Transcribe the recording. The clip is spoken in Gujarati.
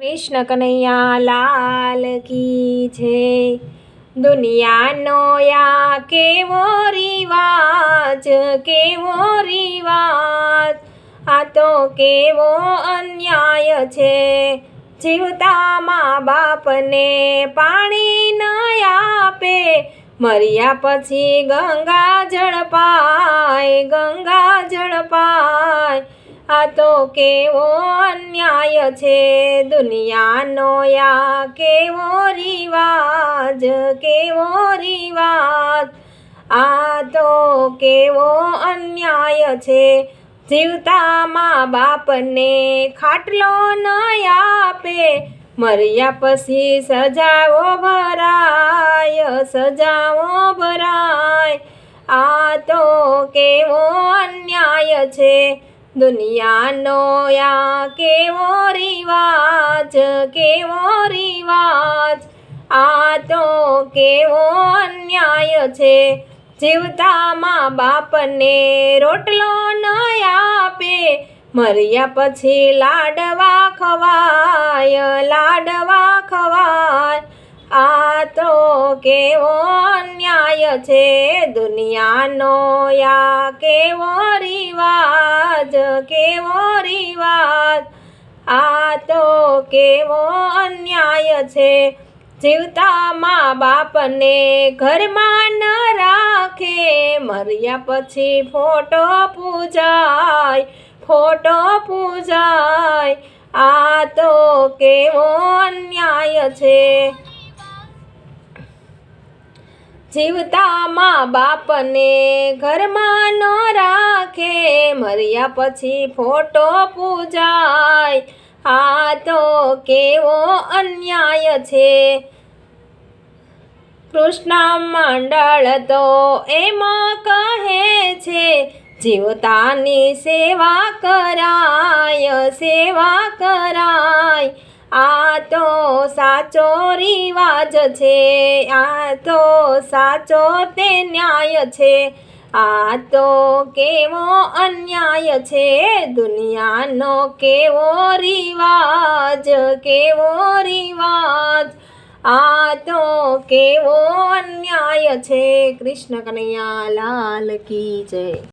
કૃષ્ણ કનૈયા લાલ કી છે. દુનિયાનો યા કેવો રિવાજ કેવો રિવાજ? આ તો કેવો અન્યાય છે. જીવતા મા બાપને પાણી ન આપે. મર્યા પછી ગંગા જળ પાય, ગંગા જળ પાય. આ તો કેવો અન્યાય છે? દુનિયાનો યા કેવો રિવાજ? કેવો રિવાજ? આ તો કેવો અન્યાય છે? જીવતા મા બાપને ખાટલો ન આપે. મર્યા પછી સજાઓ ભરાય સજાઓ ભરાય. આ તો કેવો અન્યાય છે? દુનિયાનો યા કેવો રિવાજ કેવો રિવાજ? આ તો કેવો અન્યાય છે. જીવતા મા બાપને રોટલો ન આપે. મર્યા પછી લાડવા ખવાય લાડવા ખવાય. આ તો કેવો અન્યાય છે. દુનિયાનો યા કેવો રિવાજ? કેવો રિવાજ આ તો કેવો અન્યાય છે. જીવતા મા બાપને ઘરમાં ન રાખે. મર્યા પછી ફોટો પૂજાય ફોટો પૂજાય. આ તો કેવો અન્યાય છે. જીવતા મા બાપને ઘરમાં ન રાખે. મર્યા પછી ફોટો પૂજાય. આ તો કેવો અન્યાય છે. કૃષ્ણ મંડળ તો એમાં કહે છે, જીવતાની સેવા કરાય સેવા કરાય. આ તો સાચો રિવાજ છે, આ તો સાચો તે ન્યાય છે. આ તો કેવો અન્યાય છે દુનિયાનો? કેવો રિવાજ કેવો રિવાજ? આ તો કેવો અન્યાય છે? કૃષ્ણ કનૈયા, લાલ કી જય.